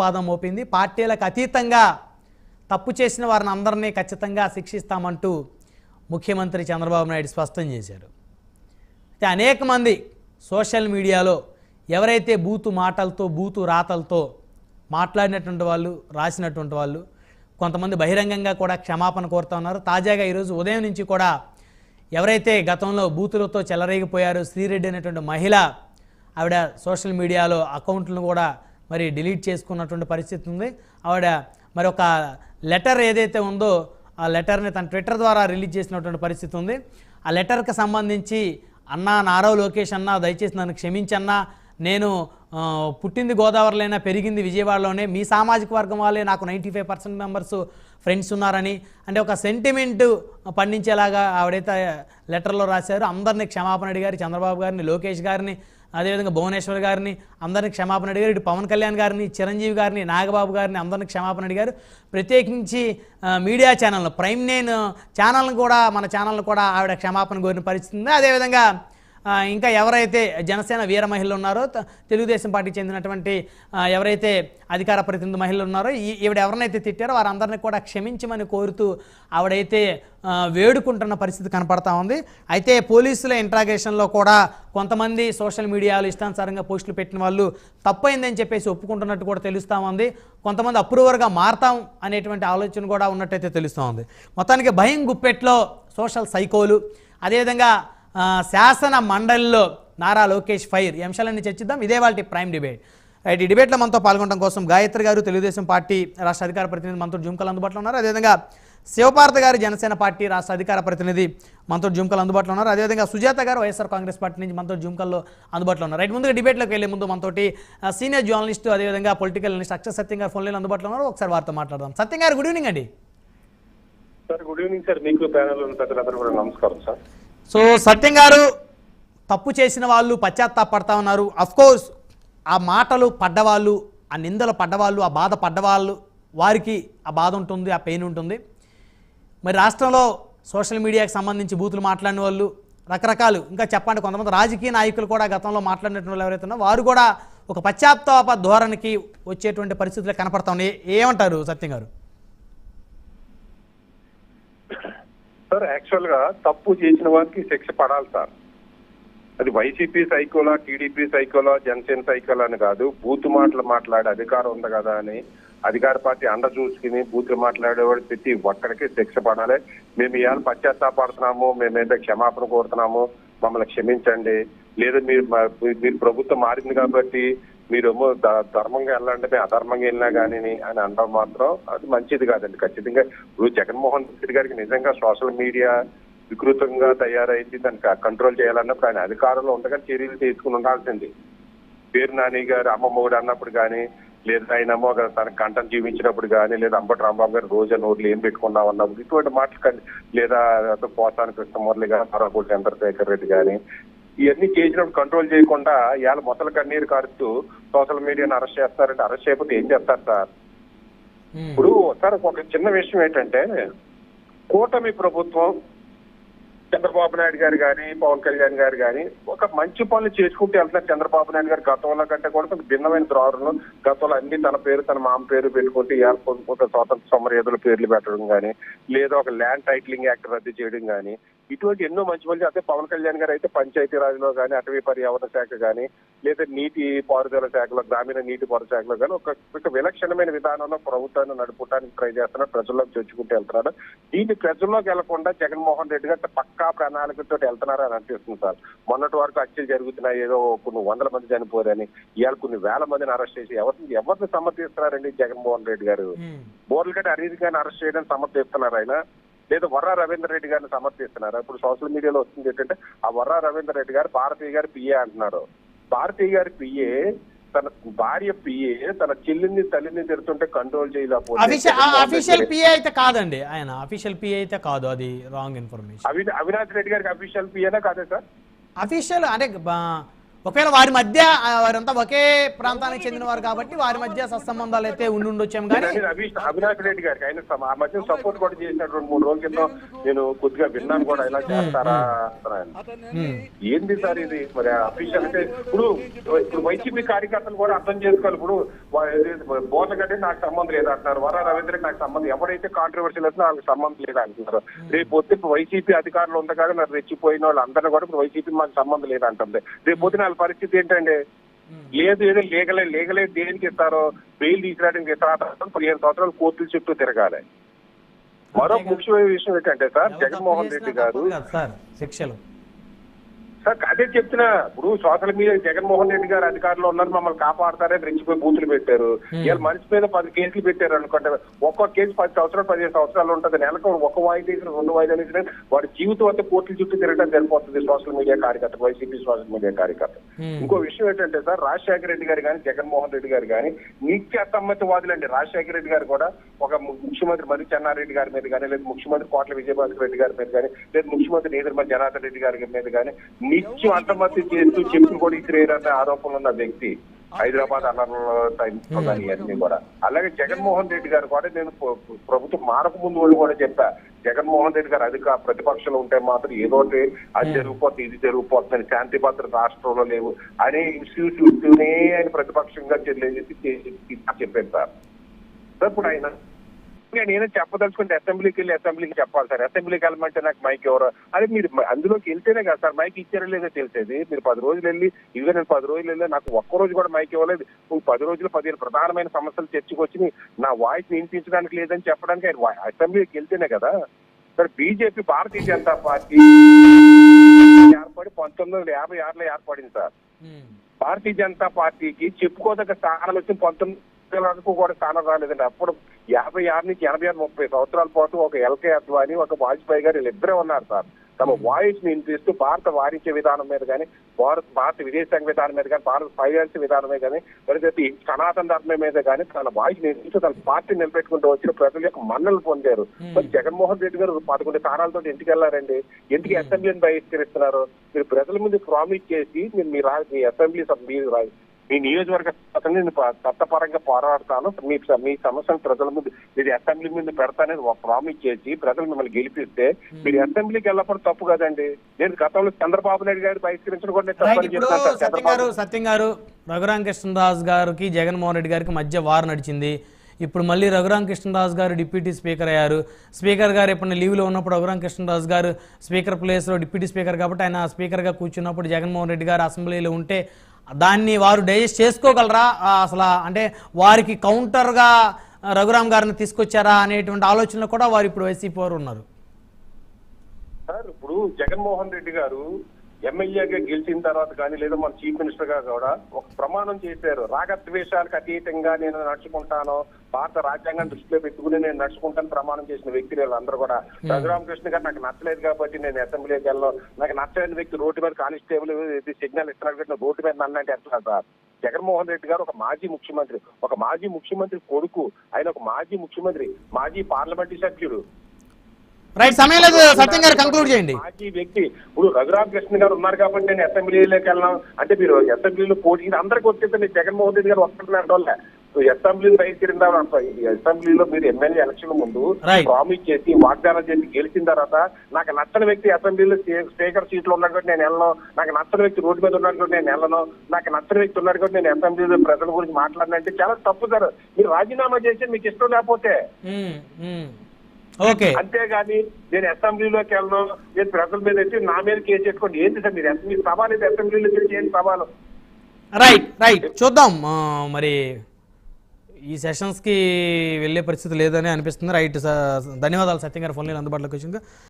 పాదం మోపింది. పార్టీలకు అతీతంగా తప్పు చేసిన వారిని అందరినీ ఖచ్చితంగా శిక్షిస్తామంటూ ముఖ్యమంత్రి చంద్రబాబు నాయుడు స్పష్టం చేశారు. అయితే అనేక మంది సోషల్ మీడియాలో ఎవరైతే బూతు మాటలతో బూతు రాతలతో మాట్లాడినటువంటి వాళ్ళు రాసినటువంటి వాళ్ళు కొంతమంది బహిరంగంగా కూడా క్షమాపణ కోరుతా ఉన్నారు. తాజాగా ఈరోజు ఉదయం నుంచి కూడా ఎవరైతే గతంలో బూతులతో చెలరేగిపోయారో శ్రీరెడ్డి అనేటువంటి మహిళ ఆవిడ సోషల్ మీడియాలో అకౌంట్లను కూడా మరి డిలీట్ చేసుకున్నటువంటి పరిస్థితి ఉంది. ఆవిడ మరి ఒక లెటర్ ఏదైతే ఉందో ఆ లెటర్ని తన ట్విట్టర్ ద్వారా రిలీజ్ చేసినటువంటి పరిస్థితి ఉంది. ఆ లెటర్కి సంబంధించి అన్నా నారో లోకేష్ అన్నా దయచేసి నన్ను క్షమించన్నా. నేను పుట్టింది గోదావరిలోనే పెరిగింది విజయవాడలోనే. మీ సామాజిక వర్గం వాళ్ళే నాకు ninety five percent members friends ఉన్నారని. అంటే ఒక సెంటిమెంట్ పండించేలాగా ఆవిడైతే లెటర్లో రాశారు. అందరినీ క్షమాపణ అడిగారు. చంద్రబాబు గారిని లోకేష్ గారిని అదేవిధంగా భువనేశ్వర్ గారిని అందరినీ క్షమాపణ అడిగారు. ఇటు పవన్ కళ్యాణ్ గారిని చిరంజీవి గారిని నాగబాబు గారిని అందరినీ క్షమాపణ అడిగారు. ప్రత్యేకించి మీడియా ఛానల్ ప్రైమ్ నైన్ ఛానల్ని కూడా మన ఛానల్ని కూడా ఆవిడ క్షమాపణ కోరిన పరిస్థితి ఉంది. అదేవిధంగా ఇంకా ఎవరైతే జనసేన వీర మహిళలు ఉన్నారో తెలుగుదేశం పార్టీకి చెందినటువంటి ఎవరైతే అధికార ప్రతినిధి మహిళలు ఉన్నారో ఈ- ఈవిడ ఎవరినైతే తిట్టారో వారందరినీ కూడా క్షమించమని కోరుతూ ఆవిడైతే వేడుకుంటున్న పరిస్థితి కనపడతా ఉంది. అయితే పోలీసుల ఇంట్రాగేషన్లో కూడా కొంతమంది సోషల్ మీడియాలో ఇష్టానుసారంగా పోస్టులు పెట్టిన వాళ్ళు తప్పైందని చెప్పేసి ఒప్పుకుంటున్నట్టు కూడా తెలుస్తూ ఉంది. కొంతమంది అప్రూవర్గా మారతాం అనేటువంటి ఆలోచన కూడా ఉన్నట్టయితే తెలుస్తూ ఉంది. మొత్తానికి భయం గుప్పెట్లో సోషల్ సైకోలు. అదేవిధంగా శాసన మండలిలో నారా లోకేష్ ఫైర్ ఈ అంశాలన్నీ చర్చిద్దాం. ఇదే వాళ్ళ ప్రైమ్ డిబేట్ రైట్ ఈ డిబేట్లో మనతో పాల్గొనడం కోసం గాయత్రి గారు తెలుగుదేశం పార్టీ రాష్ట్ర అధికార ప్రతినిధి మనతో జుంకలు అందుబాటులో ఉన్నారు. అదేవిధంగా శివపార్త గారు జనసేన పార్టీ రాష్ట్ర అధికార ప్రతినిధి మనతో జుంకలు అందుబాటులో ఉన్నారు. అదేవిధంగా సుజాత గారు వైఎస్ఆర్ కాంగ్రెస్ పార్టీ నుంచి మనతో జుంకల్లో అందుబాటులో ఉన్నారు. రైట్ ముందుగా డిబేట్లోకి వెళ్ళే ముందు మనతోటి సీనియర్ జర్నలిస్ట్ అదేవిధంగా పొలిటికల్ అనలిస్ట్ అక్షర్ సత్యం గారు ఫోన్లో అందుబాటులో ఉన్నారు. ఒకసారి వారితో మాట్లాడదాం. సత్యం గారు గుడ్ ఈవినింగ్ అండి. Sir good evening sir. మీకు ప్యానల్ ప్రజలందరూ కూడా నమస్కారం సార్. సో సత్యం గారు తప్పు చేసిన వాళ్ళు పశ్చాత్తాపడతా ఉన్నారు. అఫ్ కోర్స్ ఆ మాటలు పడ్డవాళ్ళు ఆ నిందలు పడ్డవాళ్ళు ఆ బాధ పడ్డవాళ్ళు వారికి ఆ బాధ ఉంటుంది ఆ పెయిన్ ఉంటుంది. మరి రాష్ట్రంలో సోషల్ మీడియాకి సంబంధించి బూతులు మాట్లాడిన వాళ్ళు రకరకాలు. ఇంకా చెప్పండి కొంతమంది రాజకీయ నాయకులు కూడా గతంలో మాట్లాడినటువంటి వాళ్ళు ఎవరైతే ఉన్నారో వారు కూడా ఒక పశ్చాత్తాప ధోరణికి వచ్చేటువంటి పరిస్థితులు కనపడతా ఉన్నాయి. ఏమంటారు సత్యం గారు? సార్ యాక్చువల్గా తప్పు చేసిన వారికి శిక్ష పడాలి సార్. అది వైసీపీ సైకోలా టీడీపీ సైకోలా జనసేన సైకోలా అని కాదు. బూత్ మాటలు మాట్లాడే అధికారం ఉంది కదా అని అధికార పార్టీ అండ చూసుకుని బూతులు మాట్లాడేవాడు ప్రతి ఒక్కరికి శిక్ష పడాలి. మేము ఇవాళ పశ్చాత్తాపడుతున్నాము మేము ఏదో క్షమాపణ కోరుతున్నాము. మమ్మల్ని క్షమించండి. లేదా మీరు మీరు ప్రభుత్వం మారింది కాబట్టి మీరేమో ధర్మంగా వెళ్ళండి మేము అధర్మంగా వెళ్ళినా కానీ అని అనడం మాత్రం అది మంచిది కాదండి. ఖచ్చితంగా ఇప్పుడు జగన్మోహన్ రెడ్డి గారికి నిజంగా సోషల్ మీడియా వికృతంగా తయారైంది. దానికి కంట్రోల్ చేయాలన్నప్పుడు ఆయన అధికారంలో ఉండగా చర్యలు తీసుకుని ఉండాల్సింది. పేరు నాని గారు అమ్మమ్మగుడు అన్నప్పుడు కానీ లేదా ఆయన అమ్మ తన కంటను జీవించినప్పుడు కానీ లేదా అంబటి రాంబాబు గారు రోజా నోట్లు ఏం పెట్టుకున్నాం అన్నప్పుడు ఇటువంటి మాటలు కానీ లేదా పోసాని కృష్ణమురళి గారు మరొకటి చంద్రశేఖర్ రెడ్డి కానీ ఇవన్నీ చేసినప్పుడు కంట్రోల్ చేయకుండా ఇవాళ మొదల కన్నీరు కారుతూ సోషల్ మీడియాని అరెస్ట్ చేస్తారంటే అరెస్ట్ చేయకపోతే ఏం చేస్తారు సార్ మ్మ్. ఇప్పుడు సార్ ఒక చిన్న విషయం ఏంటంటే కూటమి ప్రభుత్వం చంద్రబాబు నాయుడు గారు కానీ పవన్ కళ్యాణ్ గారు కానీ ఒక మంచి పనులు చేసుకుంటూ వెళ్తున్నారు చంద్రబాబు నాయుడు గారు గతంలో కంటే కూడా కొంచెం భిన్నమైన ధోరణులు గతంలో అన్ని తన పేరు తన మామ పేరు పెట్టుకుంటూ కొంత స్వాతంత్ర సమరయోధుల పేర్లు పెట్టడం కానీ లేదా ఒక ల్యాండ్ టైటిలింగ్ యాక్ట్ రద్దు చేయడం కానీ ఇటువంటి ఎన్నో మంచి పనులు అదే పవన్ కళ్యాణ్ గారు అయితే పంచాయతీ రాజ్లో కానీ అటవీ పర్యావరణ శాఖ కానీ లేదా నీటి పారుదల శాఖలో గ్రామీణ నీటి పారుదల శాఖలో కానీ ఒక ఒక విలక్షణమైన విధానంలో ప్రభుత్వాన్ని నడుపుటానికి ట్రై చేస్తున్నారు ప్రజల్లోకి చొచ్చుకుంటూ వెళ్తున్నారు. దీన్ని ప్రజల్లోకి వెళ్ళకుండా జగన్మోహన్ రెడ్డి గారు పక్కా ప్రణాళికతో వెళ్తున్నారు అని అనిపిస్తుంది సార్. మొన్నటి వరకు హత్యలు జరుగుతున్నాయి ఏదో కొన్ని వందల మంది చనిపోరని ఇవాళ కొన్ని వేల మందిని అరెస్ట్ చేసి ఎవరిని ఎవరిని సమర్థిస్తున్నారండి జగన్మోహన్ రెడ్డి గారు. బోర్లగడ్డ అరీజ్ గారిని అరెస్ట్ చేయడం సమర్థిస్తున్నారు ఆయన. లేదా వర్రా రవీంద్ర రెడ్డి గారిని సమర్థిస్తున్నారు. ఇప్పుడు సోషల్ మీడియాలో వస్తుంది ఏంటంటే ఆ వర్రా రవీంద్ర రెడ్డి గారు భారతీయ గారి పిఏ అంటున్నారు. భారతీయ గారి పిఏ తన భార్య పిఏ తన చెల్లిని తల్లిని తిడుతుంటే కంట్రోల్ చేయలేకపోతే అఫీషియల్ పిఏ అయితే కాదండి ఆయన. అఫీషియల్ పిఏ అయితే కాదు అది రాంగ్ ఇన్ఫర్మేషన్ అవి అవినాష్ రెడ్డి గారికి అఫీషియల్ పిఏనా కాదే సార్? అఫీషియల్ అంటే ఒకవేళ వారి మధ్య వారంతా ఒకే ప్రాంతానికి చెందిన వారు కాబట్టి వారి మధ్య సత్సంబంధాలు అయితే ఉండి ఉండొచ్చేమో కానీ అవినాష్ రెడ్డి గారికి ఆయన ఆ మధ్య సపోర్ట్ కూడా చేసినాడు రెండు మూడు రోజుల క్రితం నేను కొద్దిగా విన్నాను కూడా ఇలా చేస్తారా. ఏంది సార్ ఇది? మరి అఫీషియల్ అంటే ఇప్పుడు ఇప్పుడు వైసీపీ కార్యకర్తలు కూడా అర్థం చేసుకోవాలి. ఇప్పుడు బోర్లగడ్డే నాకు సంబంధం లేదు అంటున్నారు. వర రవీంద్రకి నాకు సంబంధం ఎవరైతే కాంట్రవర్సీలు వస్తుందో వాళ్ళకి సంబంధం లేదు అంటున్నారు. రేపు పొద్దున వైసీపీ అధికారులు ఉంది కదా నాకు రెచ్చిపోయిన వాళ్ళు అందరూ కూడా ఇప్పుడు వైసీపీ మాకు సంబంధం లేదు అంటుంది రేపు పొద్దున వాళ్ళ పరిస్థితి ఏంటంటే లేదు ఏదో లీగలే లీగలే దేనికి ఇస్తారో బెయిల్ తీసుకురావడానికి ఇస్తారో పదిహేను సంవత్సరాలు కోర్టుల చుట్టూ తిరగాలి. మరో ముఖ్యమైన విషయం ఏంటంటే సార్ జగన్మోహన్ రెడ్డి గారు శిక్షలు. సార్ అదే చెప్తున్నా. ఇప్పుడు సోషల్ మీడియా జగన్మోహన్ రెడ్డి గారు అధికారులు ఉన్నారు మమ్మల్ని కాపాడతారని రెచ్చిపోయి బూతులు పెట్టారు. ఇవాళ మనిషి మీద పది కేసులు పెట్టారు అనుకుంటే ఒక్కో కేసు పది సంవత్సరాలు పదిహేను సంవత్సరాలు ఉంటుంది. నెలకు ఒక వాయిదా వేసిన రెండు వాయిదాలు వేసిన వాడి జీవితం అంతా కోర్టుల చుట్టూ తిరగడం సరిపోతుంది సోషల్ మీడియా కార్యకర్త వైసీపీ సోషల్ మీడియా కార్యకర్త. ఇంకో విషయం ఏంటంటే సార్ రాజశేఖర రెడ్డి గారు కానీ జగన్మోహన్ రెడ్డి గారు కానీ నిత్య సమ్మతివాదులండి రాజశేఖర రెడ్డి గారు కూడా ఒక ముఖ్యమంత్రి మరి చెన్నారెడ్డి గారి మీద కానీ లేదా ముఖ్యమంత్రి కోట్ల విజయభాస్కర్ రెడ్డి గారి మీద కానీ లేదా ముఖ్యమంత్రి నేదురుమల జనార్దన్ రెడ్డి గారి మీద కానీ నిత్యం అంతమతి చేస్తూ చెప్పులు కూడా ఇచ్చిరేరన్న ఆరోపణలు ఉన్న వ్యక్తి హైదరాబాద్ అల్లర్ల టైంలో కానీ ఇవన్నీ కూడా. అలాగే జగన్మోహన్ రెడ్డి గారు కూడా నేను ప్ర- ప్రభుత్వం మారక ముందు వాళ్ళు కూడా చెప్పా. జగన్మోహన్ రెడ్డి గారు అధిక ప్రతిపక్షంలో ఉంటే మాత్రం ఏదో అది జరిగిపోతుంది ఇది జరిగిపోతుందని శాంతి భద్రత రాష్ట్రంలో లేవు అనే ఇష్యూస్ ఉంటూనే ఆయన ప్రతిపక్షంగా చెల్లేసి చెప్పారు సార్ ఇప్పుడు ఆయన నేను ఏదో చెప్పదలుచుకుంటే అసెంబ్లీకి వెళ్ళి అసెంబ్లీకి చెప్పాలి సార్. అసెంబ్లీకి వెళ్ళమంటే నాకు మైక్ ఎవరు? అదే మీరు అందులోకి వెళ్తేనే కదా సార్ మైక్ ఇచ్చారో లేదో తెలిసేది. మీరు పది రోజులు వెళ్ళి ఇదిగో నేను పది రోజులు వెళ్ళి నాకు ఒక్క రోజు కూడా మైక్ ఇవ్వలేదు. పది రోజులు పదిహేను ప్రధానమైన సమస్యలు చర్చకు వచ్చి నా వాయిస్ వినిపించడానికి లేదని చెప్పడానికి ఆయన అసెంబ్లీకి వెళ్తేనే కదా. Sir BJP Bharatiya Janata party ఏర్పడి పంతొమ్మిది వందల యాభై ఆరులో ఏర్పడింది సార్. భారతీయ జనతా పార్టీకి చెప్పుకోదగ్గ స్థానాలు వచ్చి పంతొమ్మిది వరకు కూడా స్థానం రాలేదండి. అప్పుడు యాభై ఆరు నుంచి ఎనభై ఆరు ముప్పై సంవత్సరాల పాటు ఒక ఎల్కే అద్వాని ఒక వాజ్పేయి గారు వీళ్ళిద్దరే ఉన్నారు సార్. తమ వాయిస్ని వినిపిస్తూ భారత వాణిజ్య విధానం మీద కానీ భారత భారత విదేశాంగ విధానం మీద కానీ భారత ఫైనాన్స్ విధానమే కానీ లేకపోతే సనాతన ధర్మం మీద కానీ తన వాయిస్ నిలిపిస్తూ తన పార్టీ నిలబెట్టుకుంటూ వచ్చిన ప్రజల యొక్క మన్నలు పొందారు. మరి జగన్మోహన్ రెడ్డి గారు పదకొండు స్థానాలతో ఇంటికి వెళ్ళారండి? ఎందుకు అసెంబ్లీని బహిష్కరిస్తున్నారు? మీరు ప్రజల ముందు ప్రామిస్ చేసి మీరు మీ అసెంబ్లీ సభ- మీ నియోజకవర్గ నేను చట్టపరంగా పోరాడతాను. మీ మీ సమస్యను ప్రజల ముందు మీరు అసెంబ్లీ ముందు పెడతానని ప్రామిస్ చేసి ప్రజలు మిమ్మల్ని గెలిపిస్తే మీరు అసెంబ్లీకి వెళ్ళకపోవడం తప్పు కదండి. నేను గతంలో చంద్రబాబు నాయుడు గారు బహిష్కరించడం కూడా. సత్యం గారు సత్యం గారు రఘురామ కృష్ణదాస్ గారికి జగన్మోహన్ రెడ్డి గారికి మధ్య వారు నడిచింది. ఇప్పుడు మళ్ళీ రఘురామ కృష్ణదాస్ గారు డిప్యూటీ స్పీకర్ అయ్యారు. స్పీకర్ గారు ఎప్పుడు లీవ్లో ఉన్నప్పుడు రఘురామ కృష్ణదాస్ గారు స్పీకర్ ప్లేస్లో డిప్యూటీ స్పీకర్ కాబట్టి ఆయన స్పీకర్గా కూర్చున్నప్పుడు జగన్మోహన్ రెడ్డి గారు అసెంబ్లీలో ఉంటే దాన్ని వారు డైజెస్ట్ చేసుకోగలరా? అసలు అంటే వారికి కౌంటర్గా రఘురామ్ గారిని తీసుకొచ్చారా అనేటువంటి ఆలోచనలు కూడా వారు ఇప్పుడు వైసీపీ వారు ఉన్నారు. సార్ ఇప్పుడు జగన్మోహన్ రెడ్డి గారు ఎమ్మెల్యేగా గెలిచిన తర్వాత కానీ లేదా మన చీఫ్ మినిస్టర్గా కూడా ఒక ప్రమాణం చేశారు. రాగద్వేషాలకు అతీతంగా నేను నడుచుకుంటాను భారత రాజ్యాంగాన్ని దృష్టిలో పెట్టుకుని నేను నడుచుకుంటాను ప్రమాణం చేసిన వ్యక్తి వీళ్ళందరూ కూడా. రఘురామకృష్ణ గారు నాకు నచ్చలేదు కాబట్టి నేను అసెంబ్లీకి వెళ్ళను నాకు నచ్చలేని వ్యక్తి రోడ్డు మీద కానిస్టేబుల్ సిగ్నల్ ఇస్తున్నాడు కాబట్టి రోడ్డు మీద నన్నంటే ఎట్లా సార్? జగన్మోహన్ రెడ్డి గారు ఒక మాజీ ముఖ్యమంత్రి. ఒక మాజీ ముఖ్యమంత్రి కొడుకు. ఆయన ఒక మాజీ ముఖ్యమంత్రి మాజీ పార్లమెంటరీ సభ్యుడు. రైట్ సమయం లేదు. సత్యం గారు కంక్లూడ్ చేయండి. మాజీ వ్యక్తి ఇప్పుడు రఘురామ కృష్ణ గారు ఉన్నారు కాబట్టి నేను అసెంబ్లీలోకి వెళ్ళాం అంటే మీరు అసెంబ్లీలో పోటీ ఇది అందరికి వచ్చేది జగన్మోహన్ రెడ్డి గారు వస్తున్నారు వల్ల అసెంబ్లీని బహిష్కరిందా అసెంబ్లీలో మీరు ఎమ్మెల్యే ఎలక్షన్ ముందు. ప్రామిస్ చేసి వాగ్దానం చేసి గెలిచిన తర్వాత నాకు నచ్చని వ్యక్తి అసెంబ్లీలో స్పీ- స్పీకర్ సీట్లో ఉన్నాడు కాబట్టి నేను వెళ్ళను. నాకు నచ్చని వ్యక్తి రోడ్డు మీద ఉన్నాడు కాబట్టి నేను వెళ్ళను. నాకు నచ్చని వ్యక్తి ఉన్నాడు కాబట్టి నేను అసెంబ్లీలో ప్రజల గురించి మాట్లాడినంటే చాలా తప్పు సార్. మీరు రాజీనామా చేసి మీకు ఇష్టం లేకపోతే. ఓకే. అంతేగాని నేను అసెంబ్లీలోకి వెళ్ళను నేను ప్రజల మీద వచ్చి నా మీద కేసు పెట్టుకోండి ఏంటి సార్ మీరు అసెంబ్లీ సవాలు అయితే అసెంబ్లీలో ఏంటి సవాలు? Right right. చూద్దాం. మరి ఈ సెషన్స్కి వెళ్ళే పరిస్థితి లేదని అనిపిస్తుంది. రైట్ ధన్యవాదాలు సత్యం గారు ఫోన్లో అందుబాటులోకి వచ్చింది